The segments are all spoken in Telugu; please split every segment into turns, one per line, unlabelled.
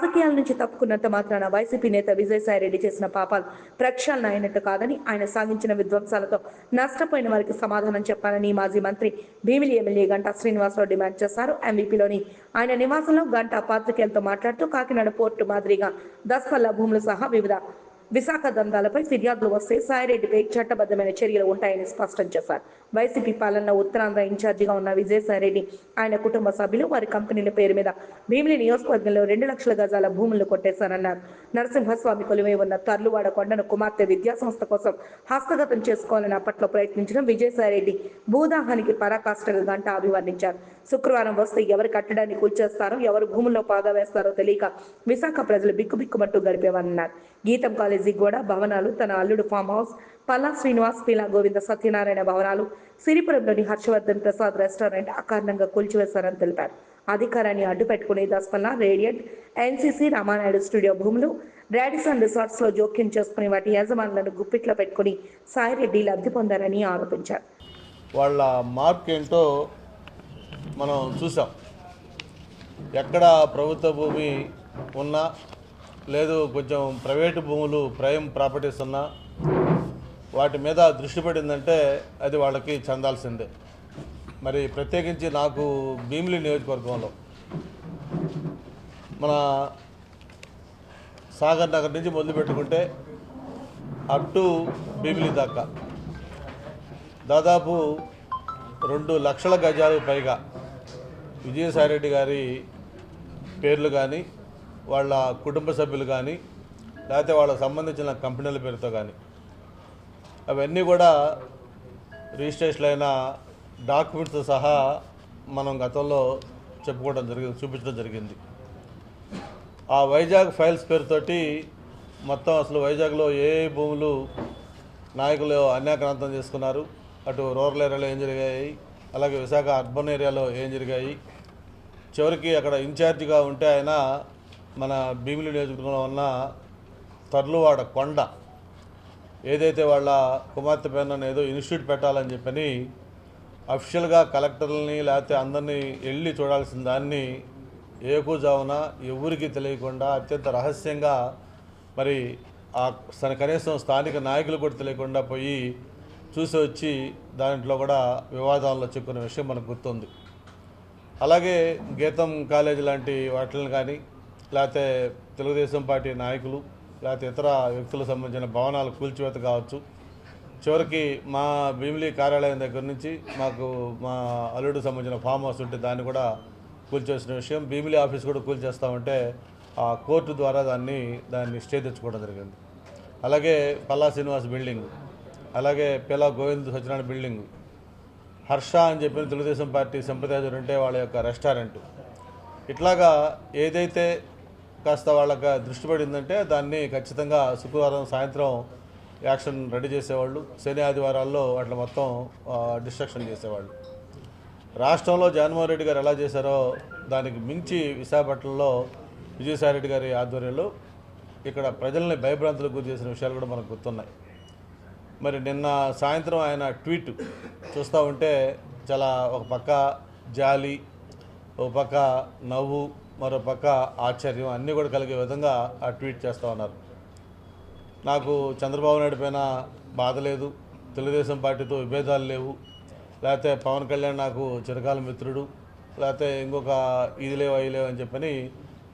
రాజకీయాల నుంచి తప్పుకున్నంత మాత్రాన వైసీపీ నేత విజయసాయిరెడ్డి చేసిన పాపాలు ప్రక్షాళన అయినట్టు కాదని ఆయన సాగించిన విధ్వంసాలతో నష్టపోయిన వారికి సమాధానం చెప్పాలని మాజీ మంత్రి భీమిలి ఎమ్మెల్యే గంటా శ్రీనివాసరావు డిమాండ్ చేశారు. ఎంవీపీలోని ఆయన నివాసంలో గంటా పాత్రికేయులతో మాట్లాడుతూ కాకినాడ పోర్టు మాదిరిగా దస్పల్ల భూములు సహా వివిధ విశాఖ దందాలపై ఫిర్యాదులు వస్తే సాయిరెడ్డిపై చట్టబద్ధమైన చర్యలు ఉంటాయని స్పష్టం చేశారు. వైసీపీ పాలన ఉత్తరాంధ్ర ఇన్ఛార్జిగా ఉన్న విజయసాయిరెడ్డి ఆయన కుటుంబ సభ్యులు వారి కంపెనీల పేరు మీద భీమిలి నియోజకవర్గంలో రెండు లక్షల గజాల భూములు కొట్టేశారన్నారు. నరసింహస్వామి కొలువై ఉన్న తర్లువాడ కొండను కుమార్తె విద్యా సంస్థ కోసం హస్తగతం చేసుకోవాలని అప్పట్లో ప్రయత్నించిన విజయసాయిరెడ్డి భూదాహానికి పరాకాష్ఠగా గంట అభివర్ణించారు. శుక్రవారం వస్తే ఎవరు కట్టడాన్ని కూల్చేస్తారో ఎవరు భూముల్లో పాగా వేస్తారో తెలియక విశాఖ ప్రజలు బిక్కుబిక్కుమంటూ గడిపేవారన్నారు. గీతం కాలేజీ కూడా భవనాలు తన అల్లుడు ఫామ్ హౌస్ పల్లా శ్రీనివాస్ పీలా గోవింద సత్యనారాయణ భవనాలు సిరిపురంలోని హర్షవర్ధన్ ప్రసాద్ రెస్టారెంట్ అకారణంగా కూల్చివేశారని తెలిపారు. అధికారాన్ని అడ్డుపెట్టుకునే Daspalla radiant NCC Ramanaidu studio భూములు రాడిసన్ రిసార్ట్స్లో జోక్యం చేసుకుని వాటి యజమానులను గుప్పిట్లో పెట్టుకుని సాయిరెడ్డి లబ్ధి పొందారని ఆరోపించారు.
వాళ్ళ మార్క్ ఏంటో మనం చూసాం. ఎక్కడ ప్రభుత్వ భూమి ఉన్నా లేదు కొంచెం ప్రైవేటు భూములు ప్రైమ్ ప్రాపర్టీస్ ఉన్నా వాటి మీద దృష్టి పడిందంటే అది వాళ్ళకి చెందాల్సిందే. మరి ప్రత్యేకించి నాకు భీమిలి నియోజకవర్గంలో మన సాగర్ నగర్ నుంచి మొదలు పెట్టుకుంటే అప్ టు భీమిలి దాకా దాదాపు రెండు లక్షల గజాలు పైగా విజయసాయిరెడ్డి గారి పేర్లు కానీ వాళ్ళ కుటుంబ సభ్యులు కానీ లేకపోతే వాళ్ళకు సంబంధించిన కంపెనీల పేరుతో కానీ అవన్నీ కూడా రిజిస్ట్రేషన్ అయిన డాక్యుమెంట్స్ సహా మనం గతంలో చెప్పుకోవడం జరిగింది చూపించడం జరిగింది. ఆ వైజాగ్ ఫైల్స్ పేరుతోటి మొత్తం అసలు వైజాగ్లో ఏ భూములు నాయకులు అన్యాక్రాంతం చేసుకున్నారు అటు రూరల్ ఏరియాలో ఏం జరిగాయి అలాగే విశాఖ అర్బన్ ఏరియాలో ఏం జరిగాయి. చివరికి అక్కడ ఇన్ఛార్జిగా ఉంటే ఆయన మన భీమిలి నియోజకవర్గంలో ఉన్న తర్లువాడ కొండ ఏదైతే వాళ్ళ కుమార్తె పైన ఏదో ఇన్స్టిట్యూట్ పెట్టాలని చెప్పని అఫిషియల్గా కలెక్టర్లని లేకపోతే అందరినీ వెళ్ళి చూడాల్సిన దాన్ని ఏకూజావున ఎవరికి తెలియకుండా అత్యంత రహస్యంగా మరి ఆ కనీసం స్థానిక నాయకులు కూడా తెలియకుండా పోయి చూసి వచ్చి దాంట్లో కూడా వివాదాల్లో చిక్కున్న విషయం మనకు గుర్తుంది. అలాగే గీతం కాలేజీ లాంటి వాటిని కానీ లేకపోతే తెలుగుదేశం పార్టీ నాయకులు లేకపోతే ఇతర వ్యక్తులకు సంబంధించిన భవనాలు కూల్చివేత కావచ్చు. చివరికి మా భీమిలి కార్యాలయం దగ్గర నుంచి మాకు మా అల్లుడికి సంబంధించిన ఫామ్ హౌస్ ఉంటే దాన్ని కూడా కూల్చేసిన విషయం. భీమిలి ఆఫీస్ కూడా కూల్చేస్తామంటే ఆ కోర్టు ద్వారా దాన్ని దాన్ని స్టే తెచ్చుకోవడం జరిగింది. అలాగే పల్లా శ్రీనివాస్ బిల్డింగ్ అలాగే పిలా గోవింద్ సత్యనారాయణ బిల్డింగ్ హర్ష అని చెప్పిన తెలుగుదేశం పార్టీ సంప్రదాయాలు ఉంటే వాళ్ళ యొక్క రెస్టారెంట్. ఇట్లాగా ఏదైతే కాస్త వాళ్ళకి దృష్టి పడిందంటే దాన్ని ఖచ్చితంగా శుక్రవారం సాయంత్రం యాక్షన్ రెడీ చేసేవాళ్ళు. శని ఆదివారాల్లో అట్లా మొత్తం డిస్ట్రక్షన్ చేసేవాళ్ళు. రాష్ట్రంలో జగన్మోహన్ రెడ్డి గారు ఎలా చేశారో దానికి మించి విశాఖపట్నంలో విజయసాయిరెడ్డి గారి ఆధ్వర్యంలో ఇక్కడ ప్రజల్ని భయభ్రాంతులకు గురి చేసిన విషయాలు కూడా మనకు గుర్తున్నాయి. మరి నిన్న సాయంత్రం ఆయన ట్వీట్ చూస్తూ ఉంటే చాలా ఒక పక్క జాలి ఒక పక్క నవ్వు మరో పక్క ఆశ్చర్యం అన్నీ కూడా కలిగే విధంగా ఆ ట్వీట్ చేస్తూ ఉన్నారు. నాకు చంద్రబాబు నాయుడు పైన బాధ లేదు తెలుగుదేశం పార్టీతో విభేదాలు లేవు లేకపోతే పవన్ కళ్యాణ్ నాకు చిరకాల మిత్రుడు లేకపోతే ఇంకొక ఇది లేవు అవి లేవు అని చెప్పని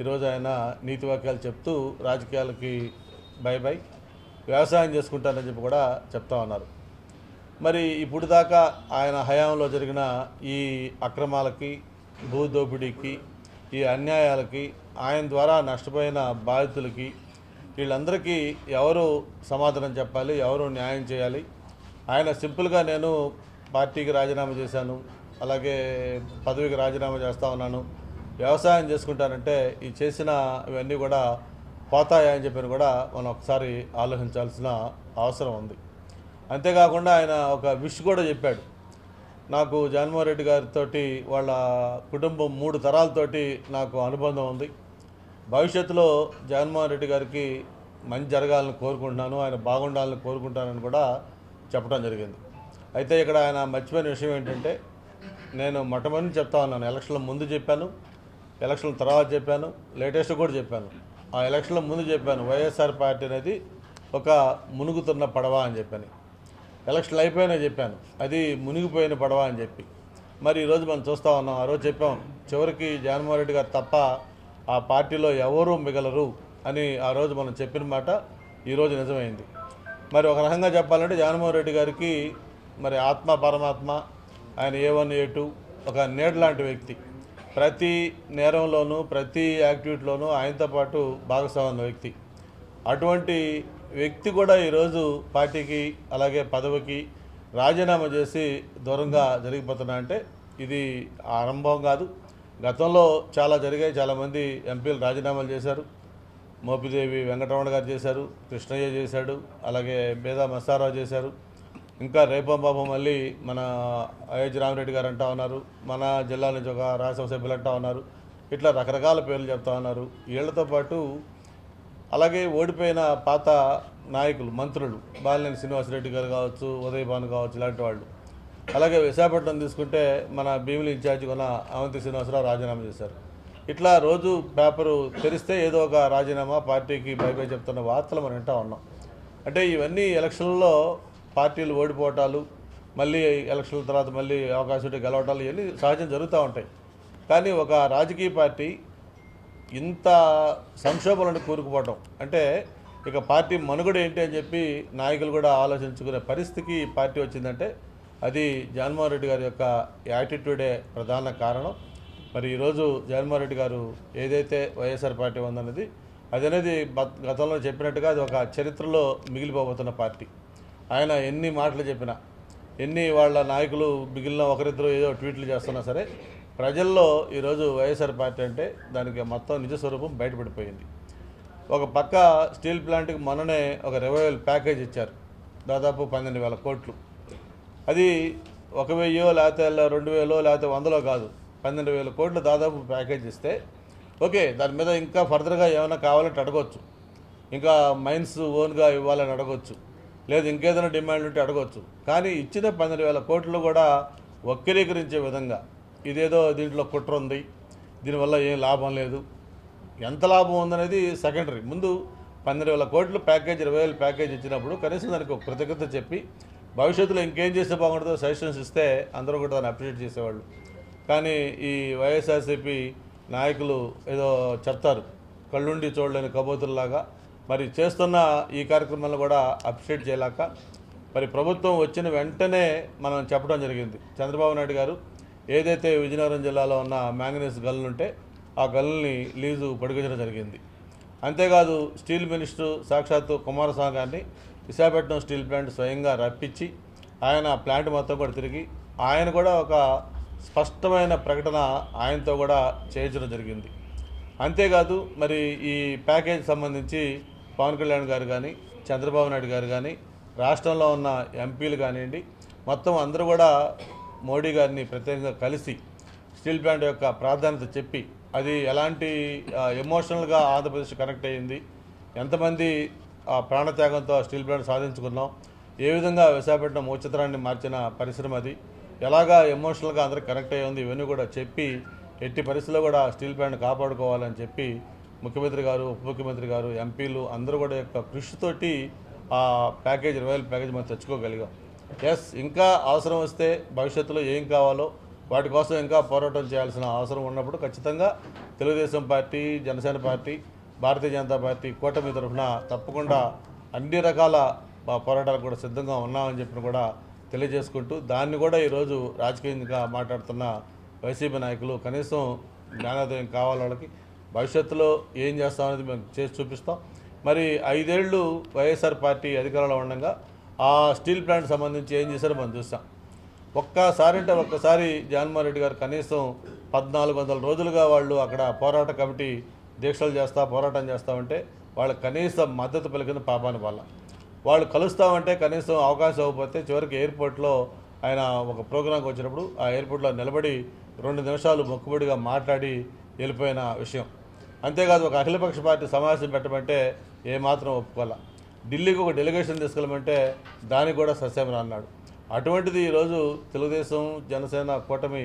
ఈరోజు ఆయన నీతి వాక్యాలు చెప్తూ రాజకీయాలకి బై బై వ్యవసాయం చేసుకుంటానని చెప్పి కూడా చెప్తా ఉన్నారు. మరి ఇప్పుడు దాకా ఆయన హయాంలో జరిగిన ఈ అక్రమాలకి భూదోపిడీకి ఈ అన్యాయాలకి ఆయన ద్వారా నష్టపోయిన బాధితులకి వీళ్ళందరికీ ఎవరు సమాధానం చెప్పాలి ఎవరు న్యాయం చేయాలి? ఆయన సింపుల్గా నేను పార్టీకి రాజీనామా చేశాను అలాగే పదవికి రాజీనామా చేస్తా ఉన్నాను వ్యవసాయం చేసుకుంటానంటే ఈ చేసిన ఇవన్నీ కూడా పోతాయా అని చెప్పని కూడా మనం ఒకసారి ఆలోచించాల్సిన అవసరం ఉంది. అంతేకాకుండా ఆయన ఒక విష్ కూడా చెప్పాడు. నాకు జగన్మోహన్ రెడ్డి గారితో వాళ్ళ కుటుంబం మూడు తరాలతోటి నాకు అనుబంధం ఉంది. భవిష్యత్తులో జగన్మోహన్ రెడ్డి గారికి మంచి జరగాలని కోరుకుంటున్నాను ఆయన బాగుండాలని కోరుకుంటానని కూడా చెప్పడం జరిగింది. అయితే ఇక్కడ ఆయన మర్చిపోయిన విషయం ఏంటంటే నేను మొట్టమొదటి చెప్తా ఉన్నాను ఎలక్షన్ల ముందు చెప్పాను ఎలక్షన్ల తర్వాత చెప్పాను లేటెస్ట్ కూడా చెప్పాను. ఆ ఎలక్షన్ల ముందు చెప్పాను వైఎస్ఆర్ పార్టీ అనేది ఒక మునుగుతున్న పడవ అని చెప్పాను. ఎలక్షన్లు అయిపోయినా చెప్పాను. అది మునిగిపోయిన పడవ అని చెప్పి. మరి ఈరోజు మనం చూస్తూ ఉన్నాం. ఆ రోజు చెప్పాం చివరికి జగన్మోహన్ రెడ్డి గారు తప్ప ఆ పార్టీలో ఎవరూ మిగలరు అని ఆ రోజు మనం చెప్పిన మాట ఈరోజు నిజమైంది. మరి ఒక రకంగా చెప్పాలంటే జగన్మోహన్ రెడ్డి గారికి మరి ఆత్మ పరమాత్మ ఆయన ఏ వన్ ఏ టూ ఒక నీడ లాంటి వ్యక్తి. ప్రతి నేరంలోనూ ప్రతి యాక్టివిటీలోనూ ఆయనతో పాటు భాగస్వామ్య వ్యక్తి. అటువంటి వ్యక్తి కూడా ఈరోజు పార్టీకి అలాగే పదవికి రాజీనామా చేసి దూరంగా జరిగిపోతున్నా అంటే ఇది ఆరంభం కాదు. గతంలో చాలా జరిగాయి. చాలామంది ఎంపీలు రాజీనామాలు చేశారు. మోపిదేవి వెంకటరమణ గారు చేశారు. కృష్ణయ్య చేశాడు. అలాగే బేదా మస్తారావు చేశారు. ఇంకా రేపం బాబు మళ్ళీ మన అయోధ్య రామరెడ్డి గారు అంటా ఉన్నారు. మన జిల్లా నుంచి ఒక రాజ్యసభ సభ్యులు అంటా ఉన్నారు. ఇట్లా రకరకాల పేర్లు చెప్తా ఉన్నారు. వీళ్ళతో పాటు అలాగే ఓడిపోయిన పాత నాయకులు మంత్రులు బాలినేని శ్రీనివాసరెడ్డి గారు కావచ్చు ఉదయభాను కావచ్చు ఇలాంటి వాళ్ళు. అలాగే విశాఖపట్నం తీసుకుంటే మన భీమిలి ఇన్ఛార్జి కొన్న అవంతి శ్రీనివాసరావు రాజీనామా చేశారు. ఇట్లా రోజు పేపరు తెరిస్తే ఏదో ఒక రాజీనామా పార్టీకి బై చెప్తున్న వార్తలు మనం వింటా ఉన్నాం. అంటే ఇవన్నీ ఎలక్షన్లలో పార్టీలు ఓడిపోవటాలు మళ్ళీ ఎలక్షన్ల తర్వాత మళ్ళీ అవకాశం గెలవటాలు ఇవన్నీ సహజం జరుగుతూ ఉంటాయి. కానీ ఒక రాజకీయ పార్టీ ఇంత సంక్షోభాలను కూరుకుపోవటం. అంటే ఇక పార్టీ మనుగడ ఏంటి అని చెప్పి నాయకులు కూడా ఆలోచించుకునే పరిస్థితికి పార్టీ వచ్చిందంటే అది జగన్మోహన్ రెడ్డి గారి యొక్క యాటిట్యూడే ప్రధాన కారణం. మరి ఈరోజు జగన్మోహన్ రెడ్డి గారు ఏదైతే వైఎస్ఆర్ పార్టీ ఉందన్నది అది అనేది గతంలో చెప్పినట్టుగా అది ఒక చరిత్రలో మిగిలిపోబోతున్న పార్టీ. ఆయన ఎన్ని మాటలు చెప్పినా ఎన్ని వాళ్ళ నాయకులు మిగిలిన ఒకరిద్దరు ఏదో ట్వీట్లు చేస్తున్నా సరే ప్రజల్లో ఈరోజు వైఎస్ఆర్ పార్టీ అంటే దానికి మొత్తం నిజ స్వరూపం బయటపడిపోయింది. ఒక పక్క స్టీల్ ప్లాంట్కి మొన్ననే ఒక రివైవల్ ప్యాకేజ్ ఇచ్చారు. దాదాపు పన్నెండు వేల కోట్లు. అది ఒక వెయ్యో లేకపోతే రెండు వేలో లేకపోతే వందలో కాదు. పన్నెండు వేల కోట్లు దాదాపు ప్యాకేజ్ ఇస్తే ఓకే దాని మీద ఇంకా ఫర్దర్గా ఏమైనా కావాలంటే అడగవచ్చు ఇంకా మైన్స్ ఓన్గా ఇవ్వాలని అడగవచ్చు లేదు ఇంకేదైనా డిమాండ్ ఉంటే అడగొచ్చు. కానీ ఇచ్చిన పన్నెండు వేల కోట్లు కూడా వక్రీకరించే విధంగా ఇదేదో దీంట్లో కుట్ర ఉంది. దీనివల్ల ఏం లాభం లేదు. ఎంత లాభం ఉందనేది సెకండరీ ముందు పన్నెండు వేల కోట్లు ప్యాకేజ్ ఇరవై వేల ప్యాకేజ్ ఇచ్చినప్పుడు కనీసం దానికి ఒక కృతజ్ఞత చెప్పి భవిష్యత్తులో ఇంకేం చేస్తే బాగుంటుందో సజెషన్స్ ఇస్తే అందరూ కూడా దాన్ని అప్రిషియేట్ చేసేవాళ్ళు. కానీ ఈ వైఎస్ఆర్సీపీ నాయకులు ఏదో చెప్తారు కళ్ళుండి చూడలేని కబోతుల్లాగా. మరి చేస్తున్న ఈ కార్యక్రమాలను కూడా అప్రిషియేట్ చేయలేక మరి ప్రభుత్వం వచ్చిన వెంటనే మనం చెప్పడం జరిగింది. చంద్రబాబు నాయుడు గారు ఏదైతే విజయనగరం జిల్లాలో ఉన్న మ్యాంగనీస్ గల్లు ఉంటే ఆ గల్లని లీజు పొడిగించడం జరిగింది. అంతేకాదు స్టీల్ మినిస్టర్ సాక్షాత్తు కుమారస్వామి గారిని విశాఖపట్నం స్టీల్ ప్లాంట్ స్వయంగా రప్పించి ఆయన ప్లాంట్ మొత్తం కూడా తిరిగి ఆయన కూడా ఒక స్పష్టమైన ప్రకటన ఆయనతో కూడా చేయించడం జరిగింది. అంతేకాదు మరి ఈ ప్యాకేజ్ సంబంధించి పవన్ కళ్యాణ్ గారు కానీ చంద్రబాబు నాయుడు గారు కానీ రాష్ట్రంలో ఉన్న ఎంపీలు కానివ్వండి మొత్తం అందరూ కూడా మోడీ గారిని ప్రత్యేకంగా కలిసి స్టీల్ ప్లాంట్ యొక్క ప్రాధాన్యత చెప్పి అది ఎలాంటి ఎమోషనల్గా ఆంధ్రప్రదేశ్ కనెక్ట్ అయ్యింది ఎంతమంది ఆ ప్రాణత్యాగంతో ఆ స్టీల్ ప్లాంట్ సాధించుకున్నాం ఏ విధంగా విశాఖపట్నం మూచిత్రాన్ని మార్చిన పరిశ్రమ అది ఎలాగా ఎమోషనల్గా అందరికి కనెక్ట్ అయ్యి ఉంది ఇవన్నీ కూడా చెప్పి ఎట్టి పరిస్థితుల్లో కూడా స్టీల్ ప్లాంట్ కాపాడుకోవాలని చెప్పి ముఖ్యమంత్రి గారు ఉప ముఖ్యమంత్రి గారు ఎంపీలు అందరూ కూడా యొక్క కృషితోటి ఆ ప్యాకేజ్ ఇరవై ప్యాకేజ్ మనం తెచ్చుకోగలిగాం. ఎస్ ఇంకా అవసరం వస్తే భవిష్యత్తులో ఏం కావాలో వాటి కోసం ఇంకా పోరాటం చేయాల్సిన అవసరం ఉన్నప్పుడు ఖచ్చితంగా Telugu Desam party Janasena party Bharatiya Janata party కూటమి తరఫున తప్పకుండా అన్ని రకాల పోరాటాలు పోరాటాలకు కూడా సిద్ధంగా ఉన్నామని చెప్పిన కూడా తెలియజేసుకుంటూ దాన్ని కూడా ఈరోజు రాజకీయంగా మాట్లాడుతున్న వైసీపీ నాయకులు కనీసం జ్ఞానోదయం కావాలి వాళ్ళకి. భవిష్యత్తులో ఏం చేస్తామనేది మేము చేసి చూపిస్తాం. మరి ఐదేళ్ళు వైఎస్ఆర్ పార్టీ అధికారంలో ఉండగా ఆ స్టీల్ ప్లాంట్ సంబంధించి ఏం చేశారో మనం చూస్తాం. ఒక్కసారి అంటే ఒక్కసారి జగన్మోహన్ రెడ్డి గారు కనీసం పద్నాలుగు వందల రోజులుగా వాళ్ళు అక్కడ పోరాట కమిటీ దీక్షలు చేస్తా పోరాటం చేస్తామంటే వాళ్ళు కనీసం మద్దతు పలికిన పాపాని వల్ల వాళ్ళు కలుస్తామంటే కనీసం అవకాశం అవ్వకపోతే చివరికి ఎయిర్పోర్ట్లో ఆయన ఒక ప్రోగ్రాంకి వచ్చినప్పుడు ఆ ఎయిర్పోర్ట్లో నిలబడి రెండు నిమిషాలు మొక్కుబడిగా మాట్లాడి వెళ్ళిపోయిన విషయం. అంతేకాదు ఒక అఖిలపక్ష పార్టీ సమావేశం పెట్టమంటే ఏమాత్రం ఒప్పుకోలే ఢిల్లీకి ఒక డెలిగేషన్ తీసుకెళ్ళమంటే దానికి కూడా సస్యమని అన్నాడు. అటువంటిది ఈరోజు తెలుగుదేశం జనసేన కూటమి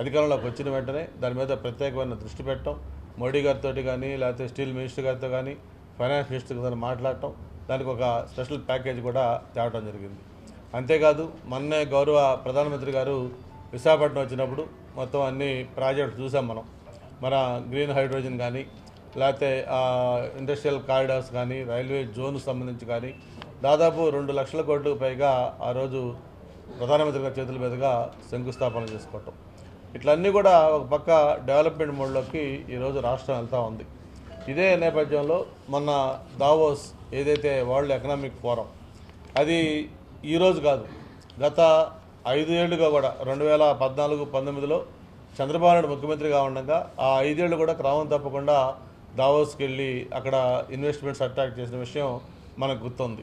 అధికారంలోకి వచ్చిన వెంటనే దాని మీద ప్రత్యేకమైన దృష్టి పెట్టడం మోడీ గారితో కానీ లేకపోతే స్టీల్ మినిస్టర్ గారితో కానీ ఫైనాన్స్ మినిస్టర్ గారితో మాట్లాడటం దానికి ఒక స్పెషల్ ప్యాకేజ్ కూడా తేవడం జరిగింది. అంతేకాదు మొన్నే గౌరవ ప్రధానమంత్రి గారు విశాఖపట్నం వచ్చినప్పుడు మొత్తం అన్ని ప్రాజెక్టులు చూసాం మనం. మన గ్రీన్ హైడ్రోజన్ కానీ లేకపోతే ఇండస్ట్రియల్ కారిడార్స్ కానీ రైల్వే జోన్ సంబంధించి కానీ దాదాపు రెండు లక్షల కోట్లకు పైగా ఆ రోజు ప్రధానమంత్రి గారి చేతుల మీదుగా శంకుస్థాపన చేసుకోవటం. ఇట్లన్నీ కూడా ఒక పక్క డెవలప్మెంట్ మోడ్లోకి ఈరోజు రాష్ట్రం వెళ్తూ ఉంది. ఇదే నేపథ్యంలో మొన్న దావోస్ ఏదైతే వరల్డ్ ఎకనామిక్ ఫోరం అది ఈరోజు కాదు గత ఐదు ఏళ్ళుగా కూడా రెండు వేల పద్నాలుగు పంతొమ్మిదిలో చంద్రబాబు నాయుడు ముఖ్యమంత్రిగా ఉండగా ఆ ఐదేళ్ళు కూడా క్రమం తప్పకుండా దావోస్కి వెళ్ళి అక్కడ ఇన్వెస్ట్మెంట్స్ అట్రాక్ట్ చేసిన విషయం మనకు గుర్తుంది.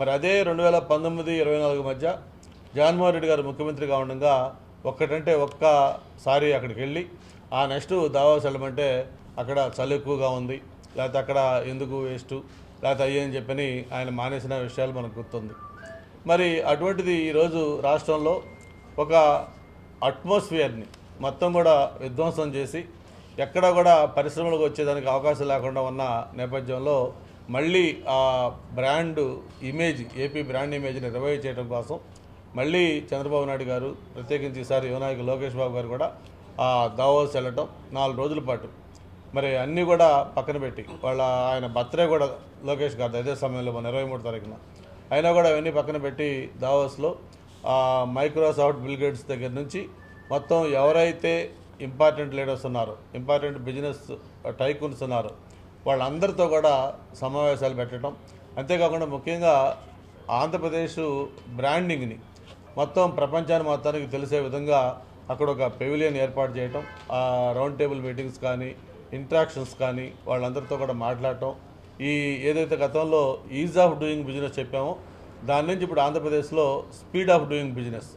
మరి అదే రెండు వేల పంతొమ్మిది ఇరవై నాలుగు మధ్య జగన్మోహన్ రెడ్డి గారు ముఖ్యమంత్రిగా ఉండగా ఒక్కటంటే ఒక్కసారి అక్కడికి వెళ్ళి ఆ నెక్స్ట్ దావాస్ వెళ్ళమంటే అక్కడ చలి ఎక్కువగా ఉంది లేకపోతే అక్కడ ఎందుకు వేస్ట్ లేకపోతే అయ్యే అని చెప్పని ఆయన మానేసిన విషయాలు మనకు గుర్తుంది. మరి అటువంటిది ఈరోజు రాష్ట్రంలో ఒక అట్మాస్ఫియర్ని మొత్తం కూడా విధ్వంసం చేసి ఎక్కడ కూడా పరిశ్రమలకు వచ్చేదానికి అవకాశం లేకుండా ఉన్న నేపథ్యంలో మళ్ళీ ఆ బ్రాండ్ ఇమేజ్ ఏపీ బ్రాండ్ ఇమేజ్ని రివైవ్ చేయడం కోసం మళ్ళీ చంద్రబాబు నాయుడు గారు ప్రత్యేకించి ఈసారి యువనాయకు లోకేష్ బాబు గారు కూడా ఆ దావోస్ వెళ్ళటం నాలుగు రోజుల పాటు. మరి అన్నీ కూడా పక్కన పెట్టి వాళ్ళ ఆయన బర్త్డే కూడా లోకేష్ గారు అదే సమయంలో మన ఇరవై మూడు తారీఖున. అయినా కూడా అవన్నీ పక్కన పెట్టి దావోస్లో మైక్రోసాఫ్ట్ బిల్గేట్స్ దగ్గర నుంచి మొత్తం ఎవరైతే ఇంపార్టెంట్ లీడర్స్ ఉన్నారు ఇంపార్టెంట్ బిజినెస్ టైకూన్స్ ఉన్నారు. వాళ్ళందరితో కూడా సమావేశాలు పెట్టడం. అంతేకాకుండా ముఖ్యంగా ఆంధ్రప్రదేశ్ బ్రాండింగ్ని మొత్తం ప్రపంచాన్ని మొత్తానికి తెలిసే విధంగా అక్కడ ఒక పెవిలియన్ ఏర్పాటు చేయటం ఆ రౌండ్ టేబుల్ మీటింగ్స్ కానీ ఇంట్రాక్షన్స్ కానీ వాళ్ళందరితో కూడా మాట్లాడటం. ఈ ఏదైతే గతంలో ఈజ్ ఆఫ్ డూయింగ్ బిజినెస్ చెప్పామో దాని నుంచి ఇప్పుడు ఆంధ్రప్రదేశ్లో స్పీడ్ ఆఫ్ డూయింగ్ బిజినెస్